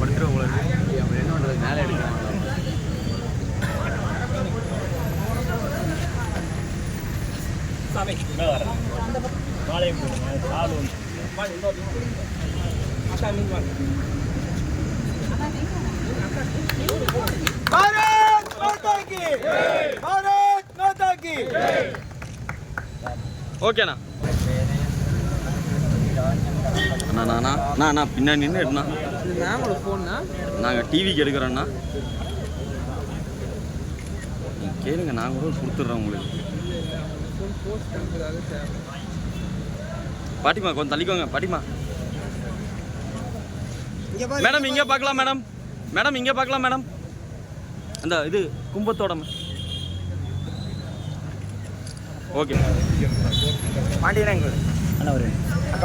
படுத்துட்டு உங்களுக்கு வேணுன்றது மேலே எடுக்கிறாங்க வாழை பாரத் மாதா கி பாரத் மாதா கி ஓகேண்ணா அண்ணா. அண்ணா அண்ணா பின்னாடி நின்று எடுண்ணா. மேமோட ஃபோன்னா நாங்கள் டிவிக்கு எடுக்கிறோண்ணா நீங்க கேளுங்க நான் கூட கொடுத்துட்றோம் உங்களுக்கு. பாட்டிமா கொஞ்சம் தள்ளிக்கோங்க பாட்டிமா. இங்கே மேடம் இங்கே பார்க்கலாம் மேடம். மேடம் இங்கே பார்க்கலாம் மேடம். அந்த இது கும்பத்தோட ஓகே. பாண்டியனா அண்ணா ஒரு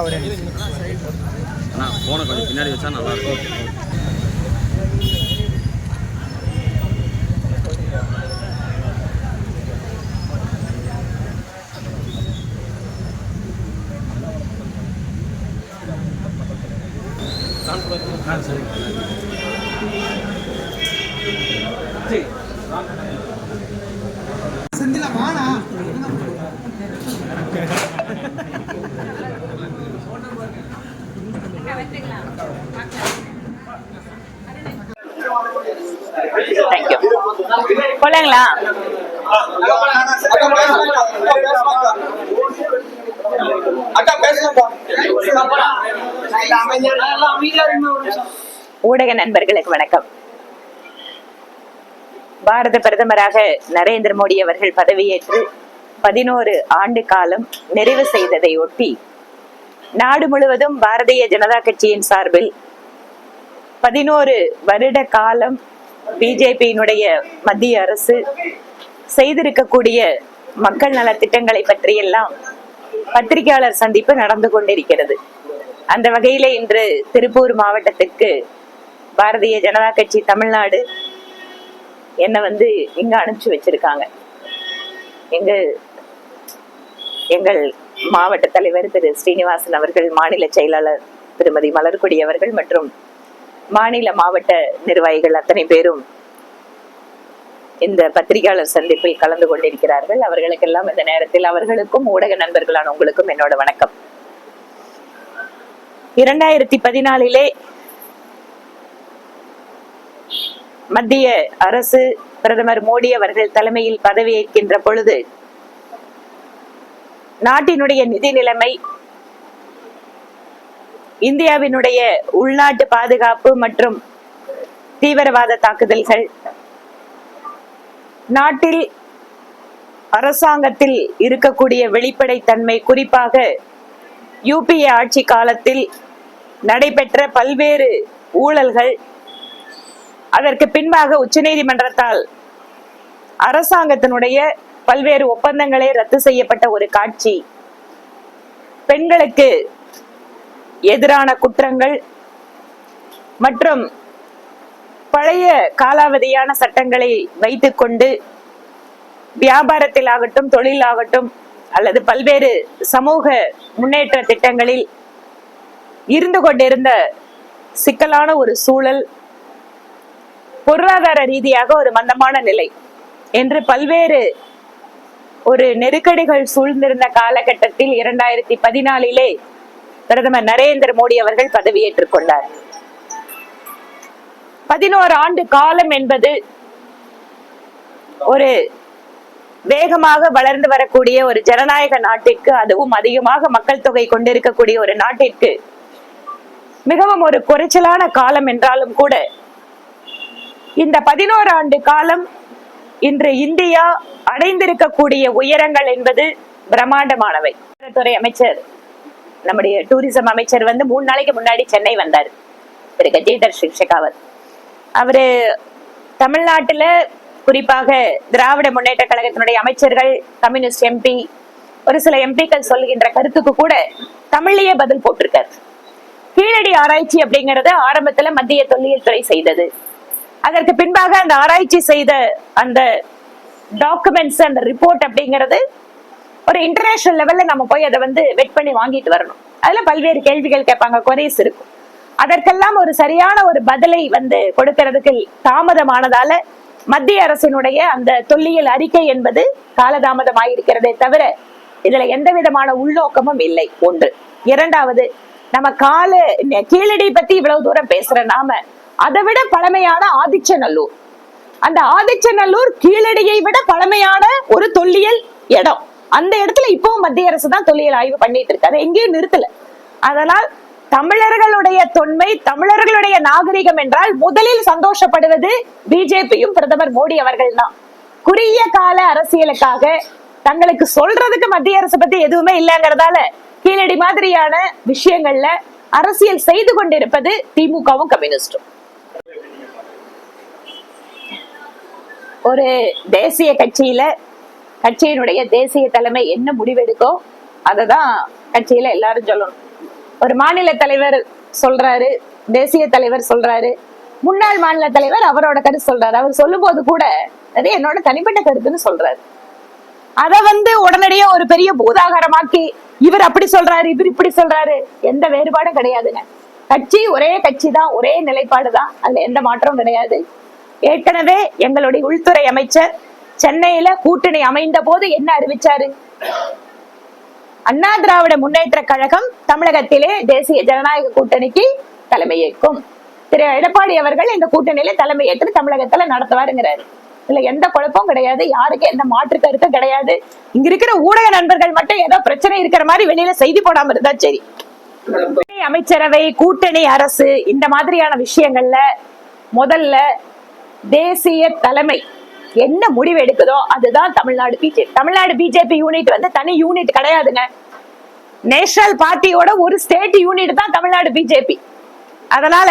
ஒரு அண்ணா ஃபோனை கொஞ்சம் பின்னாடி வச்சா நல்லா இருக்கும் செந்தில தேங்க்யூ போலாங்களா? ஊடக நண்பர்களுக்கு வணக்கம். பாரத பிரதமராக நரேந்திர மோடி அவர்கள் பதவியேற்று பதினோரு ஆண்டு காலம் நிறைவு செய்ததை ஒட்டி நாடு முழுவதும் பாரதிய ஜனதா கட்சியின் சார்பில் பதினோரு வருட காலம் பிஜேபியினுடைய மத்திய அரசு செய்திருக்கக்கூடிய மக்கள் நல திட்டங்களை பற்றியெல்லாம் பத்திரிகையாளர் சந்திப்பு நடந்து கொண்டிருக்கிறது. அந்த வகையில இன்று திருப்பூர் மாவட்டத்திற்கு பாரதிய ஜனதா கட்சி தமிழ்நாடு என்னை வந்து இங்க அனுப்பிச்சு வச்சிருக்காங்க. எங்க எங்கள் மாவட்ட தலைவர் திரு ஸ்ரீனிவாசன் அவர்கள் மாநில செயலாளர் திருமதி மலர்கொடி அவர்கள் மற்றும் மாநில மாவட்ட நிர்வாகிகள் அத்தனை பேரும் இந்த பத்திரிகையாளர் சந்திப்பில் கலந்து கொண்டிருக்கிறார்கள். அவர்களுக்கெல்லாம் இந்த நேரத்தில் அவர்களுக்கும் ஊடக நண்பர்களான உங்களுக்கும் என்னோட வணக்கம். இரண்டாயிரத்தி பதினாலிலே மத்திய அரசு பிரதமர் மோடி அவர்கள் தலைமையில் பதவியேற்கின்ற பொழுது நாட்டினுடைய நிதி நிலைமை இந்தியாவினுடைய உள்நாட்டு பாதுகாப்பு மற்றும் தீவிரவாத தாக்குதல்கள் நாட்டில் அரசாங்கத்தில் இருக்கக்கூடிய வெளிப்படைத்தன்மை குறிப்பாக யூபிஏ ஆட்சி காலத்தில் நடைபெற்ற பல்வேறு ஊழல்கள் அதற்கு பின்பாக உச்சநீதிமன்றத்தால் அரசாங்கத்தினுடைய பல்வேறு ஒப்பந்தங்களே ரத்து செய்யப்பட்ட ஒரு காட்சி. பெண்களுக்கு எதிரான குற்றங்கள் மற்றும் பழைய காலாவதியான சட்டங்களை வைத்துக்கொண்டு வியாபாரத்தில் ஆகட்டும் தொழிலாகட்டும் அல்லது பல்வேறு சமூக முன்னேற்ற திட்டங்களில் இருந்து கொண்டிருந்த சிக்கலான ஒரு சூழல் பொருளாதார ரீதியாக ஒரு மந்தமான நிலை என்று பல்வேறு ஒரு நெருக்கடிகள் சூழ்ந்திருந்த காலகட்டத்தில் இரண்டாயிரத்தி பதினாலிலே பிரதமர் நரேந்திர மோடி அவர்கள் பதவியேற்றுக் கொண்டார். பதினோரு ஆண்டு காலம் என்பது ஒரு வேகமாக வளர்ந்து வரக்கூடிய ஒரு ஜனநாயக நாட்டிற்கு அதுவும் அதிகமாக மக்கள் தொகை கொண்டிருக்கக்கூடிய ஒரு நாட்டிற்கு மிகவும் ஒரு குறைச்சலான காலம் என்றாலும் கூட இந்த பதினோரு ஆண்டு காலம் இன்று இந்தியா அடைந்திருக்கக்கூடிய உயரங்கள் என்பது பிரம்மாண்டமானவை. துறை அமைச்சர் நம்முடைய டூரிசம் அமைச்சர் வந்து மூணு நாளைக்கு முன்னாடி சென்னை வந்தார். திரு கஜேந்தர் சிங் ஷெகாவத் அவரு தமிழ்நாட்டுல குறிப்பாக திராவிட முன்னேற்ற கழகத்தினுடைய அமைச்சர்கள் கம்யூனிஸ்ட் எம்பி ஒரு சில எம்பிக்கள் சொல்லுகின்ற கருத்துக்கு கூட தமிழ்லயே பதில் போட்டிருக்காரு. கீழடி ஆராய்ச்சி அப்படிங்கறது ஆரம்பத்துல மத்திய தொல்லியல் துறை செய்தது. அதற்கு பின்பாக அந்த ஆராய்ச்சி செய்த அந்த டாக்குமெண்ட்ஸ் அந்த ரிப்போர்ட் அப்படிங்கிறது ஒரு இன்டர்நேஷனல் லெவல்ல நம்ம போய் அதை வந்து வெட் பண்ணி வாங்கிட்டு வரணும். அதுல பல்வேறு கேள்விகள் கேட்பாங்க குறைஸ் இருக்கும். அதற்கெல்லாம் ஒரு சரியான ஒரு பதிலை வந்து கொடுக்கிறதுக்கு தாமதமானதால மத்திய அரசினுடைய அந்த தொல்லியல் அறிக்கை என்பது காலதாமதமாயிருக்கிறதே தவிர இதுல எந்த விதமான உள்நோக்கமும் இல்லை. ஒன்று. இரண்டாவது நம்ம கால கீழடி பத்தி இவ்வளவு தூரம் பேசுற நாம அதை விட பழமையான ஆதிச்சநல்லூர். அந்த ஆதிச்சநல்லூர் கீழடியை விட பழமையான ஒரு தொல்லியல் இடம். அந்த இடத்துல இப்பவும் மத்திய அரசு தான் தொல்லியல் ஆய்வு பண்ணிட்டு இருக்கு. அதை எங்கேயும் நிறுத்தல. அதனால் தமிழர்களுடைய தொன்மை தமிழர்களுடைய நாகரிகம் என்றால் முதலில் சந்தோஷப்படுவது பிஜேபியும் பிரதமர் மோடி அவர்கள் தான். குறுகிய கால அரசியலுக்காக தங்களுக்கு சொல்றதுக்கு மத்திய அரசு பத்தி எதுவுமே இல்லைங்கிறதால கீழடி மாதிரியான விஷயங்கள்ல அரசியல் செய்து கொண்டிருப்பது திமுகவும் கம்யூனிஸ்டும். ஒரு தேசிய கட்சியில கட்சியினுடைய தேசிய தலைமை என்ன முடிவெடுக்கோ அததான் கட்சியில எல்லாரும் சொல்லணும். ஒரு மாநில தலைவர் சொல்றாரு தேசிய தலைவர் சொல்றாரு முன்னாள் மாநில தலைவர் அவரோட கருத்து சொல்றாரு. அவர் சொல்லும்போது கூட அது என்னோட தனிப்பட்ட கருத்துன்னு சொல்றாரு. அத வந்து உடனடியே ஒரு பெரிய பூதாகாரமாக்கி இவர் அப்படி சொல்றாரு இவர் இப்படி சொல்றாரு எந்த வேறுபாடும் கிடையாதுங்க. கட்சி ஒரே கட்சி தான் ஒரே நிலைப்பாடு தான் அதுல எந்த மாற்றமும் கிடையாது. ஏற்கனவே எங்களுடைய உள்துறை அமைச்சர் சென்னையில கூட்டணி அமைந்த போது என்ன அறிவிச்சாரு? அண்ணா திராவிட முன்னேற்ற கழகம் தமிழகத்திலே தேசிய ஜனநாயக கூட்டணிக்கு தலைமையேற்கும் திரு எடப்பாடி அவர்கள் இந்த கூட்டணியில தலைமையேற்று தமிழகத்துல நடத்துவாருங்கிறாரு. இதுல எந்த குழப்பம் கிடையாது. யாருக்கு எந்த மாற்று கருத்தும் கிடையாது. இங்க இருக்கிற ஊடக நண்பர்கள் மட்டும் ஏதோ பிரச்சனை இருக்கிற மாதிரி வெளியில செய்தி போடாம இருந்தா சரி. அமைச்சரவை கூட்டணி அரசு இந்த மாதிரியான விஷயங்கள்ல முதல்ல தேசிய தலைமை. என்ன முடிவு எடுக்குதோ அதுதான் Tamil Nadu BJP Tamil Nadu BJP unit வந்து தனி யூனிட் கிடையாதுங்க. நேஷனல் பார்ட்டியோட ஒரு ஸ்டேட் யூனிட் தான் தமிழ்நாடு பிஜேபி அதனால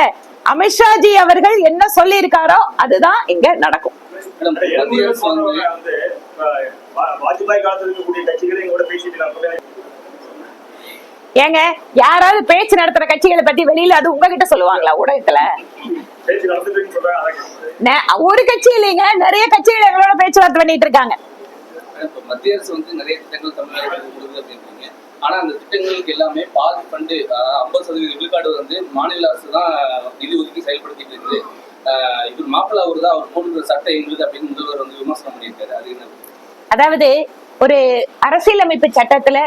அமித்ஷாஜி அவர்கள் என்ன சொல்லி இருக்காரோ அதுதான் இங்க நடக்கும். ஏங்க யாராவது பேச்சு நடத்துற கட்சிகளை பத்தி வெளியில அது உங்ககிட்ட சொல்லுவாங்களா ஊடகத்துல ஒரு கட்சி இல்லைங்க நிறைய கட்சிகள் எங்களோட பேச்சுவார்த்தை பண்ணிட்டு இருக்காங்க. மத்திய அரசு வந்து நிறைய திட்டங்கள் தமிழகத்துக்கு கொடுக்குது அப்படின்றீங்க. ஆனா அந்த திட்டங்களுக்கு எல்லாமே பாதி ஃபண்டு ஐம்பது சதவீத விழுக்காடு வந்து மாநில அரசு தான் நிதி ஒதுக்கி செயல்படுத்திட்டு இருக்குது. ஆஹ் இவர் மாப்பிள்ள அவர் தான் அவர் போடுற சட்டம் எங்களுக்கு அப்படின்னு முதல்வர் வந்து விமர்சனம் பண்ணியிருக்காரு. அது என்ன? அதாவது ஒரு அரசியலமைப்பு சட்டத்துல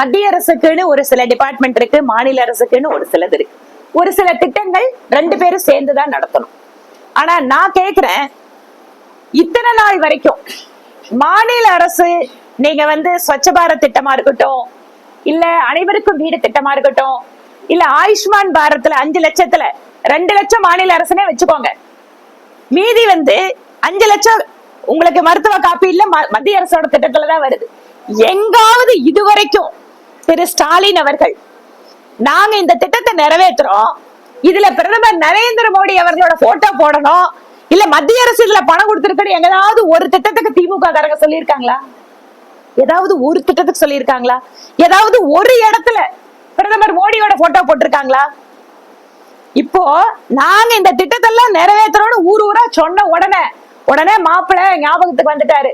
மத்திய அரசுக்குன்னு ஒரு சில டிபார்ட்மெண்ட் இருக்கு மாநில அரசுக்குன்னு ஒரு சிலது இருக்கு. ஒரு சில திட்டங்கள் ரெண்டு பேரும் சேர்ந்துதான் நடத்தணும். ஆனா நான் கேக்குறேன் இத்தனை நாள் வரைக்கும் மாநில அரசு நீங்க வந்து ஸ்வச்ச பாரத் திட்டமா இருக்கட்டும் இல்ல அனைவருக்கும் வீடு திட்டமா இருக்கட்டும் இல்ல ஆயுஷ்மான் பாரத்ல அஞ்சு லட்சத்துல ரெண்டு லட்சம் மாநில அரசுனே வச்சுக்கோங்க. மீதி வந்து அஞ்சு லட்சம் உங்களுக்கு மருத்துவ காப்பீடுல ம- மத்திய அரசோட திட்டத்துல தான் வருது. எங்காவது இதுவரைக்கும் திரு ஸ்டாலின் அவர்கள் நாங்க இந்த திட்டத்தை நிறைவேற்றுறோம். இதுல பிரதமர் நரேந்திர மோடி அவர்களோட போட்டோ போடணும். இல்ல மத்திய அரசு இதுல பணம் கொடுத்திருக்கணும் எங்கதாவது ஒரு திட்டத்துக்கு திமுக காரங்க சொல்லியிருக்காங்களா? ஏதாவது ஒரு திட்டத்துக்கு சொல்லியிருக்காங்களா? ஏதாவது ஒரு இடத்துல பிரதமர் மோடியோட போட்டோ போட்டிருக்காங்களா? இப்போ நாங்க இந்த திட்டத்தெல்லாம் நிறைவேற்றுறோம்னு ஊர் ஊரா சொன்ன உடனே உடனே மாப்பிள்ள ஞாபகத்துக்கு வந்துட்டாரு.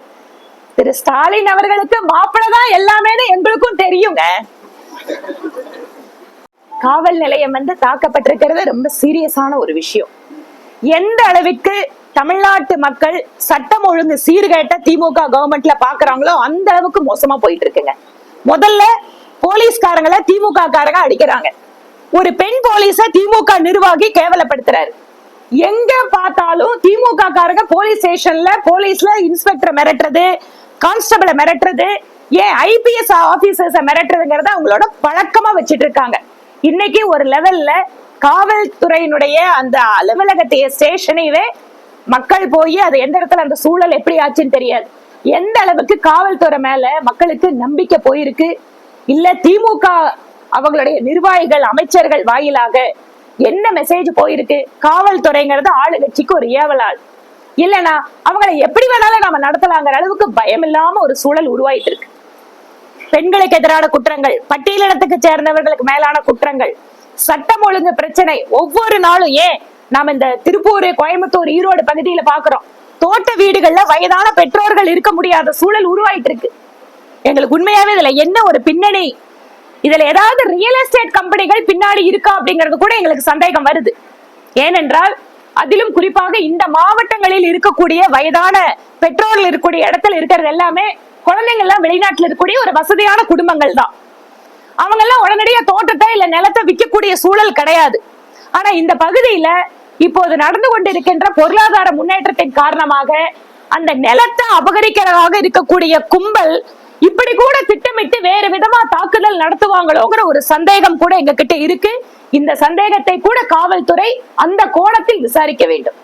திரு ஸ்டாலின் அவர்களுக்கு மாப்பிள்ளதான் எல்லாமே எங்களுக்கும் தெரியுங்க. காவல் நிலையம் வந்து தாக்கப்பட்டிருக்கிறது ரொம்ப சீரியஸான ஒரு விஷயம். எந்த அளவிற்கு தமிழ்நாட்டு மக்கள் சட்டம் ஒழுங்கு சீர்கேட்ட திமுக கவர்மெண்ட்ல பாக்குறாங்களோ அந்த அளவுக்கு மோசமா போயிட்டு இருக்குங்க முதல்ல போலீஸ்காரங்களை திமுக காரங்க அடிக்கிறாங்க. ஒரு பெண் போலீஸ திமுக நிர்வாகி கேவலப்படுத்துறாரு. எங்க பார்த்தாலும் திமுக காரங்க போலீஸ் ஸ்டேஷன்ல போலீஸ்ல இன்ஸ்பெக்டர் மிரட்டுறது கான்ஸ்டபிளை மிரட்டுறது ஏன் ஐபிஎஸ் ஆபீசர்ஸ மிரட்டுறதுங்கிறத அவங்களோட பழக்கமா வச்சிட்டு இருக்காங்க. இன்னைக்கு ஒரு லெவல்ல காவல்துறையினுடைய அந்த அலுவலகத்தைய ஸ்டேஷனையே மக்கள் போய் அது எந்த இடத்துல அந்த சூழல் எப்படி ஆச்சுன்னு தெரியாது. எந்த அளவுக்கு காவல்துறை மேல மக்களுக்கு நம்பிக்கை போயிருக்கு? இல்ல திமுக அவங்களுடைய நிர்வாகிகள் அமைச்சர்கள் வாயிலாக என்ன மெசேஜ் போயிருக்கு? காவல்துறைங்கிறது ஆளுங்கட்சிக்கு ஒரு ஏவலாள் இல்லனா அவங்களை எப்படி வேணாலும் நம்ம நடத்தலாங்கிற அளவுக்கு பயம் இல்லாம ஒரு சூழல் உருவாயிட்டு இருக்கு. பெண்களுக்கு எதிரான குற்றங்கள் பட்டியலினத்துக்கு சேர்ந்தவர்களுக்கு மேலான குற்றங்கள் சட்டம் ஒழுங்கு பிரச்சனை ஒவ்வொரு நாளும் ஏன் நாம இந்த திருப்பூர் கோயம்புத்தூர் ஈரோடு பகுதியில பாக்குறோம். தோட்ட வீடுகள்ல வயதான பெற்றோர்கள் இருக்க முடியாத சூழல் உருவாயிட்டு இருக்கு எங்களுக்கு உண்மையாவே இதுல என்ன ஒரு பின்னணி? இதுல ஏதாவது ரியல் எஸ்டேட் கம்பெனிகள் பின்னாடி இருக்கா அப்படிங்கிறது கூட எங்களுக்கு சந்தேகம் வருது. ஏனென்றால் அதிலும் குறிப்பாக இந்த மாவட்டங்களில் இருக்கக்கூடிய வயதான பெற்றோர்கள் இருக்கக்கூடிய இடத்துல இருக்கிறது எல்லாமே குழந்தைங்க எல்லாம் வெளிநாட்டுல இருக்கக்கூடிய ஒரு வசதியான குடும்பங்கள் தான். அவங்க எல்லாம் உடனடியா தோட்டத்தை இல்ல நிலத்தை விற்கக்கூடிய சூழல் கிடையாது. ஆனா இந்த பகுதியில இப்போது நடந்து கொண்டிருக்கின்ற பொருளாதார முன்னேற்றத்தின் காரணமாக அந்த நிலத்தை அபகரிக்கிறதாக இருக்கக்கூடிய கும்பல் இப்படி கூட திட்டமிட்டு வேறு விதமா தாக்குதல் நடத்துவாங்களோங்கிற ஒரு சந்தேகம் கூட எங்க கிட்ட இருக்கு. இந்த சந்தேகத்தை கூட காவல்துறை அந்த கோணத்தில் விசாரிக்க வேண்டும்.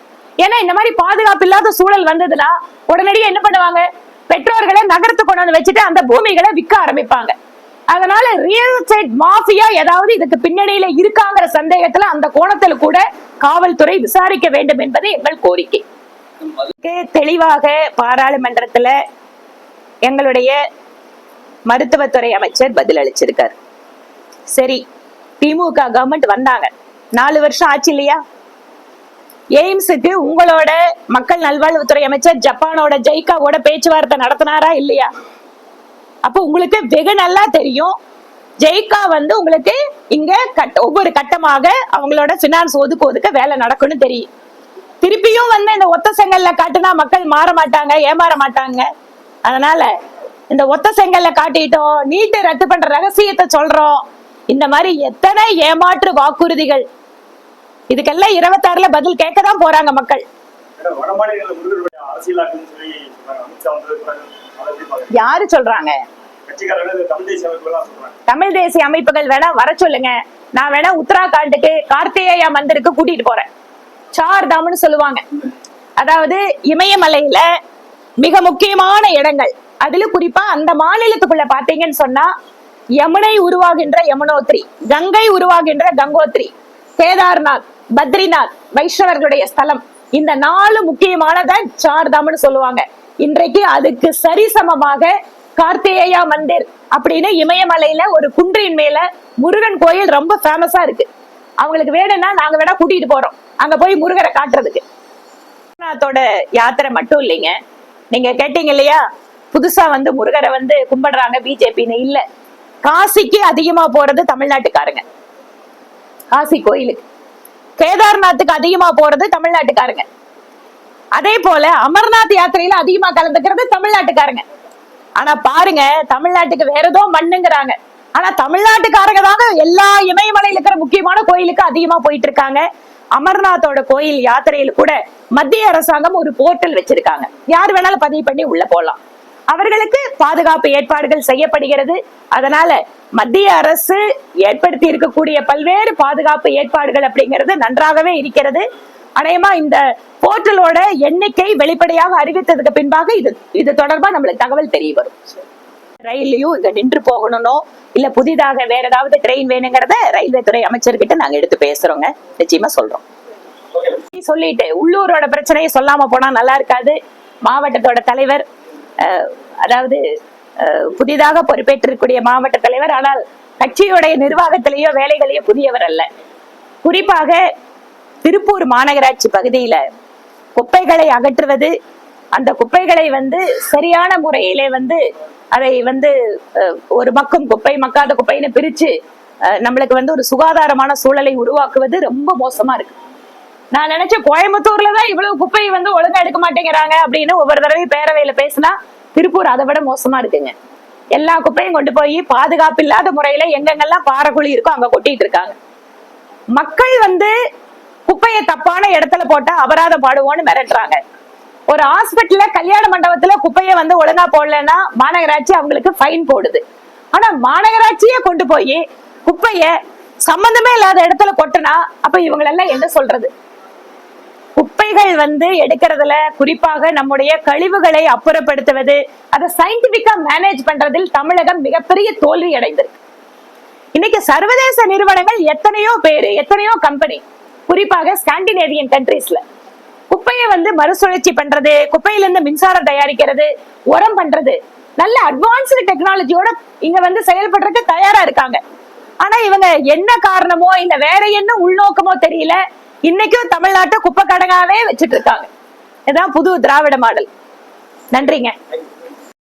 ஏன்னா இந்த மாதிரி பாதுகாப்பு இல்லாத சூழல் வந்ததுன்னா உடனடியா என்ன பண்ணுவாங்க? பெற்றோர்களை நகரத்து கொண்டு வந்து வச்சுட்டு அந்த பூமிகளை விற்க ஆரம்பிப்பாங்க. அதனால ரியல் எஸ்டேட் மாஃபியா ஏதாவது இதுக்கு பின்னணியில இருக்காங்கிற சந்தேகத்துல அந்த கோணத்துல கூட காவல்துறை விசாரிக்க வேண்டும் என்பது எங்கள் கோரிக்கை. தெளிவாக பாராளுமன்றத்துல எங்களுடைய மருத்துவத்துறை அமைச்சர் பதில் அளிச்சிருக்காரு. சரி திமுக கவர்மெண்ட் வந்தாங்க. நாலு வருஷம் ஆச்சு இல்லையா? எய்ம்ஸுக்கு உங்களோட மக்கள் நல்வாழ்வுத்துறை அமைச்சர் ஜப்பானோட ஜெய்காவோட பேச்சுவார்த்தை நடத்தினாரா இல்லையா? அப்போ உங்களுக்கு வெகு நல்லா தெரியும். ஜெய்கா வந்து உங்களுக்கு இங்க கட் ஒவ்வொரு கட்டமாக அவங்களோட பினான்ஸ் ஒதுக்குவதுக்கு வேலை நடக்கும்னு தெரியும். திருப்பியும் வந்து இந்த ஒத்த செங்கல்ல காட்டுனா மக்கள் மாற மாட்டாங்க ஏமாற மாட்டாங்க. அதனால இந்த ஒத்த செங்கல்ல காட்டிட்டோம் நீட்டை ரத்து பண்ற ரகசியத்தை சொல்றோம். இந்த மாதிரி எத்தனை ஏமாற்று வாக்குறுதிகள் இதுக்கெல்லாம் இருபத்தாறுல பதில் கேட்க தான் போறாங்க மக்கள். யாரு சொல்றாங்க? தமிழ் தேசிய அமைப்புகள் வேணா வர சொல்லுங்க. நான் வேணா உத்தராகண்டுக்கு கார்த்திகேயா மந்திருக்கு கூட்டிட்டு போறேன். சார் தாம்னு சொல்லுவாங்க. அதாவது இமயமலையில மிக முக்கியமான இடங்கள். அதுல குறிப்பா அந்த மாநிலத்துக்குள்ள பாத்தீங்கன்னு சொன்னா யமுனை உருவாகின்ற யமுனோத்ரி கங்கை உருவாகின்ற கங்கோத்ரி கேதார்நாத் பத்ரிநாத் வைஷ்ணவர்களுடைய ஸ்தலம். இந்த நாலு முக்கியமானத சார்தாம்னு சொல்லுவாங்க. இன்றைக்கு அதுக்கு சரிசமமாக கார்த்திகேயா மந்திர் அப்படின்னு இமயமலையில ஒரு குன்றின் மேல முருகன் கோயில் ரொம்ப ஃபேமஸா இருக்கு. அவங்களுக்கு வேணும்னா நாங்க வேணா கூட்டிட்டு போறோம். அங்க போய் முருகரை காட்டுறதுக்கு. யாத்திரை மட்டும் இல்லைங்க. நீங்க கேட்டீங்க இல்லையா? புதுசா வந்து முருகரை வந்து கும்பிடுறாங்க பிஜேபின்னு. இல்ல. காசிக்கு அதிகமா போறது தமிழ்நாட்டுக்காரங்க. காசி கோயிலுக்கு. கேதார்நாத்துக்கு அதிகமா போறது தமிழ்நாட்டுக்காரங்க. அதே போல அமர்நாத் யாத்திரையில அதிகமா கலந்துக்கிறது தமிழ்நாட்டுக்காரங்க. ஆனா பாருங்க தமிழ்நாட்டுக்கு வேற ஏதோ மண்ணுங்கிறாங்க. ஆனா தமிழ்நாட்டுக்காரங்க தாங்க எல்லா இமயமலையில இருக்கிற முக்கியமான கோயிலுக்கு அதிகமா போயிட்டு இருக்காங்க அமர்நாத்தோட கோயில் யாத்திரையில கூட மத்திய அரசாங்கம் ஒரு போர்ட்டல் வச்சிருக்காங்க. யார் வேணாலும் பதிவு பண்ணி உள்ள போலாம். அவர்களுக்கு பாதுகாப்பு ஏற்பாடுகள் செய்யப்படுகிறது. அதனால மத்திய அரசு ஏற்படுத்தி இருக்கக்கூடிய பல்வேறு பாதுகாப்பு ஏற்பாடுகள் அப்படிங்கிறது நன்றாகவே இருக்கிறது. அநேகமா இந்த போர்ட்டலோட எண்ணிக்கை வெளிப்படையாக அறிவித்ததுக்கு பின்பாக இது இது தொடர்பா நம்மளுக்கு தகவல் தெரிய வரும். ரயில்லையும் இங்க நின்று போகணும்னோ இல்ல புதிதாக வேற ஏதாவது ட்ரெயின் வேணுங்கிறத ரயில்வே துறை அமைச்சர்கிட்ட நாங்க எடுத்து பேசுறோங்க. நிச்சயமா சொல்றோம். சொல்லிட்டு உள்ளூரோட பிரச்சனையை சொல்லாம போனா நல்லா இருக்காது. மாவட்டத்தோட தலைவர் அதாவது புதிதாக பொறுப்பேற்றிருக்கக்கூடிய மாவட்ட தலைவர் ஆனால் கட்சியுடைய நிர்வாகத்திலேயோ வேலைகளையோ புதியவர் அல்ல. குறிப்பாக திருப்பூர் மாநகராட்சி பகுதியில குப்பைகளை அகற்றுவது அந்த குப்பைகளை வந்து சரியான முறையிலே வந்து அதை வந்து ஒரு மக்கும் குப்பை மக்காத குப்பைன்னு பிரிச்சு அஹ், நம்மளுக்கு வந்து ஒரு சுகாதாரமான சூழலை உருவாக்குவது ரொம்ப மோசமா இருக்கு. நான் நினைச்சேன் கோயம்புத்தூர்ல தான் இவ்வளவு குப்பையை வந்து ஒழுங்கா எடுக்க மாட்டேங்கிறாங்க அப்படின்னு ஒவ்வொரு தடவையும் பேரவையில பேசினா திருப்பூர் அதை விட மோசமா இருக்குங்க. எல்லா குப்பையும் கொண்டு போய் பாதுகாப்பு இல்லாத முறையில எங்கெங்கெல்லாம் பாறைக்குழி இருக்கோ அங்க கொட்டிட்டு இருக்காங்க. மக்கள் வந்து குப்பையை தப்பான இடத்துல போட்டா அபராதம் பாடுவோம்னு மிரட்டுறாங்க. ஒரு ஹாஸ்பிட்டல்ல கல்யாண மண்டபத்துல குப்பையை வந்து ஒழுங்கா போடலன்னா மாநகராட்சி அவங்களுக்கு ஃபைன் போடுது. ஆனா மாநகராட்சியே கொண்டு போய் குப்பைய சம்பந்தமே இல்லாத இடத்துல கொட்டுனா அப்ப இவங்களெல்லாம் என்ன சொல்றது? குப்பைகள் வந்து எடுக்கிறதுல குறிப்பாக நம்முடைய கழிவுகளை அப்புறப்படுத்துவது அதை சயின்டிபிக்கா மேனேஜ் பண்றதில் தமிழகம் மிகப்பெரிய தோல்வி அடைந்திருக்கு. இன்னைக்கு சர்வதேச நிறுவனங்கள் எத்தனையோ பேரு எத்தனையோ கம்பெனி குறிப்பாக ஸ்காண்டினேவியன் கண்ட்ரீஸ்ல குப்பையை வந்து மறுசுழற்சி பண்றது குப்பையிலிருந்து மின்சாரம் தயாரிக்கிறது உரம் பண்றது நல்ல அட்வான்ஸ்டு டெக்னாலஜியோட இங்க வந்து செயல்படுறதுக்கு தயாரா இருக்காங்க. ஆனா இவங்க என்ன காரணமோ இல்ல வேற என்ன உள்நோக்கமோ தெரியல இன்னைக்கும் தமிழ்நாட்டை குப்பை கடங்காவே வச்சுட்டு இருக்காங்க. இதான் புது திராவிட மாடல். நன்றிங்க.